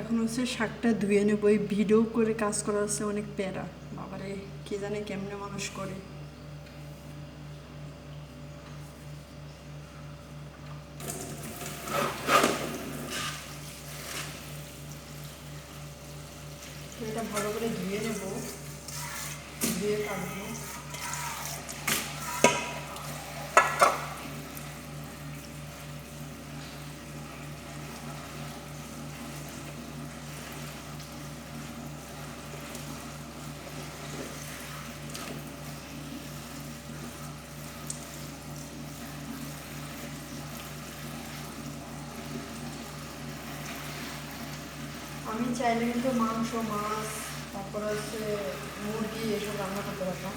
এখন হচ্ছে শাকটা ধুয়ে নেব। এই ভিডিও করে কাজ করা হচ্ছে অনেক প্যারা। বাবারে, কে জানে কেমনে মানুষ করে। এটা ভালো করে ধুয়ে নেব। ধুয়ে কাটবো। আমি চাইলে কিন্তু মাংস, মাছ, তারপর হচ্ছে মুরগি এসব রান্না করতে পারতাম।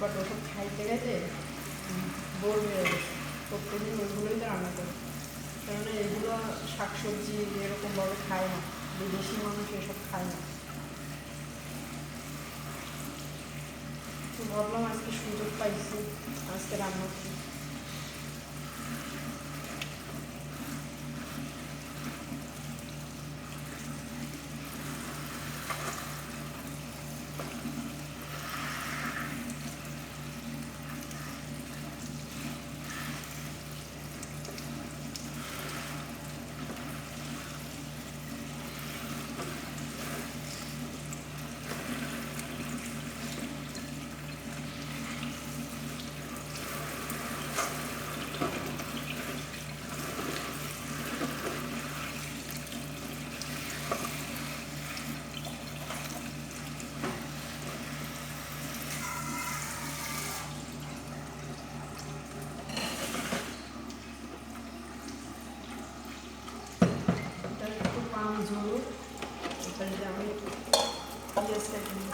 বাট ওসব খাইতে গেছে বোর হয়ে গেছে। প্রত্যেকদিন ওইগুলোই তো রান্না করি। কেননা এগুলো শাকসবজি এরকমভাবে খায় না। বিদেশি মানুষ এসব খায় না। তো ভাবলাম আজকে সুযোগ পাইছি, আজকে রান্না করি এটা একটু পানি ঝোল এখানে আমি পেঁয়াজ কেটে নিই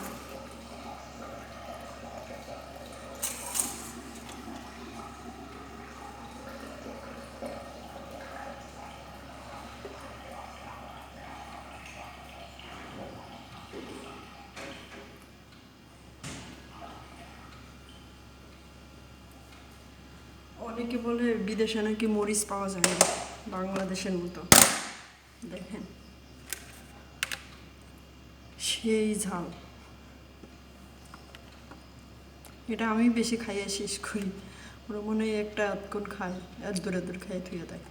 অনেকে বলে বিদেশে নাকি মরিচ পাওয়া যায় না বাংলাদেশের মতো। দেখেন। সেই ঝাল। এটা আমি বেশি খাইয়ে শেষ করি। ওরা মনে হয় একটা আধক্ষণ খায় আর দূরে দূর খাইয়ে থুয়ে দেয়।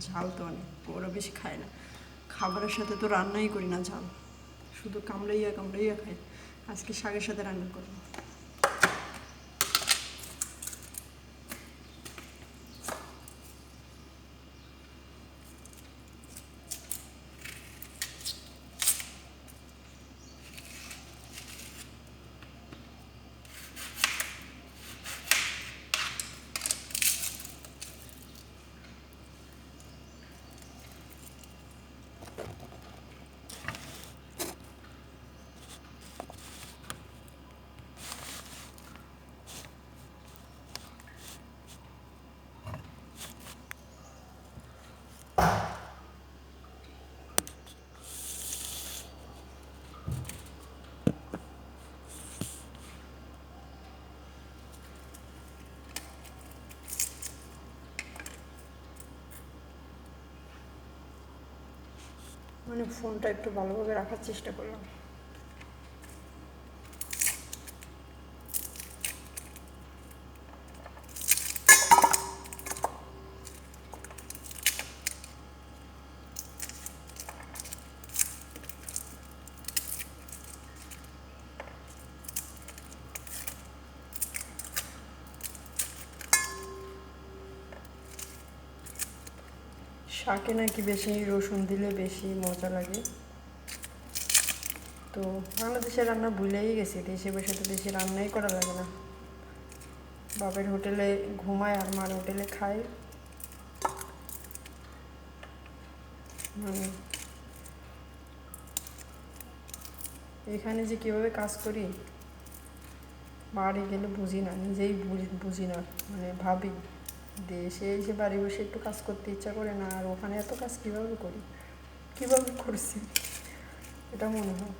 ঝাল তো অনেক, ওরা বেশি খায় না। খাবারের সাথে তো রান্নাই করি না ঝাল। শুধু কামড়াইয়া কামড়াইয়া খাই আজকে শাকের সাথে রান্না করব। মানে ফোনটা একটু ভালোভাবে রাখার চেষ্টা করলাম। শাকে নাকি বেশি রসুন দিলে বেশি মজা লাগে। তো বাংলাদেশের রান্না ভুলেই গেছি, দেশে বসে তো বেশি রান্নাই করা লাগে না। বাপের হোটেলে ঘুমায় আর মার হোটেলে খায়। মানে এখানে যে কীভাবে কাজ করি, বাড়ি গেলে বুঝি না, নিজেই বুঝি না মানে ভাবি। দেশে এসে বাড়ি বসে একটু কাজ করতে ইচ্ছা করে না, আর ওখানে এত কাজ কীভাবে করি? কীভাবে করছি? এটা মনে হয়।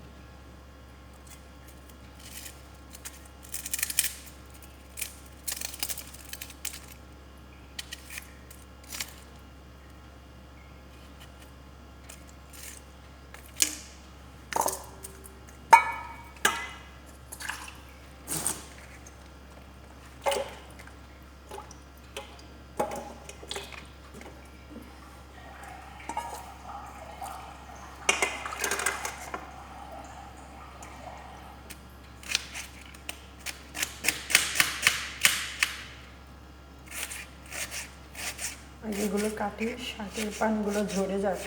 এগুলো কাটি শাকের পানগুলো ঝরে যাক।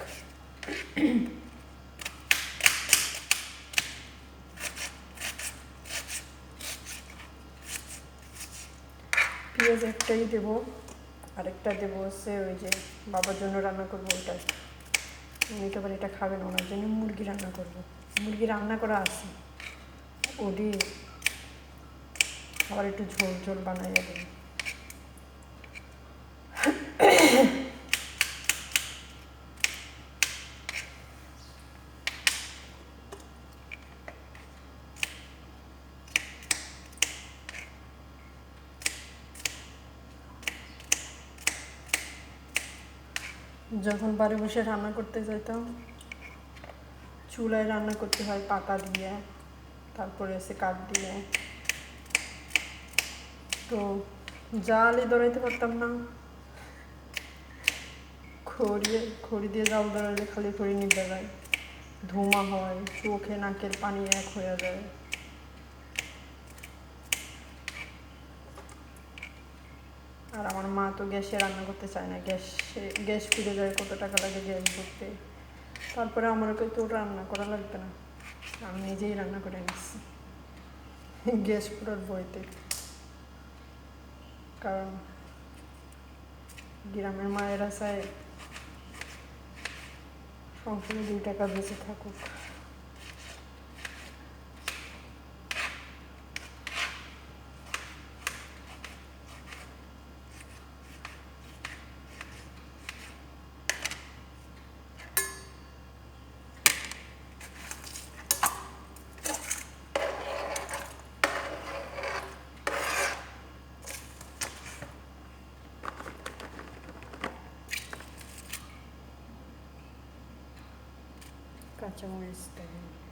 পেঁয়াজ একটাই দেবো, আরেকটা দেবো হচ্ছে ওই যে বাবার জন্য রান্না করব ওটা উনি তো এটা খাবেন, ওনার জন্য মুরগি রান্না করব। মুরগি রান্না করা আছে। ওটি আবার একটু ঝোল ঝোল বানাই যাবে যখন বাড়ি বসে রান্না করতে যেতাম চুলায় রান্না করতে হয় পাতা দিয়ে, তারপরে এসে কাঠ দিয়ে। তো জালই ধরাইতে পারতাম না। খড়ি খড়ি দিয়ে জাল ধরাইলে খালি খড়ি নিতে যায়। ধোঁয়া হয়, চোখে, নাকের পানি এক হয়ে যায়। আর আমার মা তো গ্যাসে রান্না করতে চায় না। গ্যাসে, গ্যাস ফিরে যায় কত টাকা লাগে গ্যাস ভরতে তারপরে আমাকে তো রান্না করা লাগবে না। আমি নিজেই রান্না করে নিচ্ছি। গ্যাস পুরোর বইতে কারণ গ্রামের মায়েরা চায় সংসারে দুই টাকা বেঁচে থাকুক। কাঁচামরিচ দেয়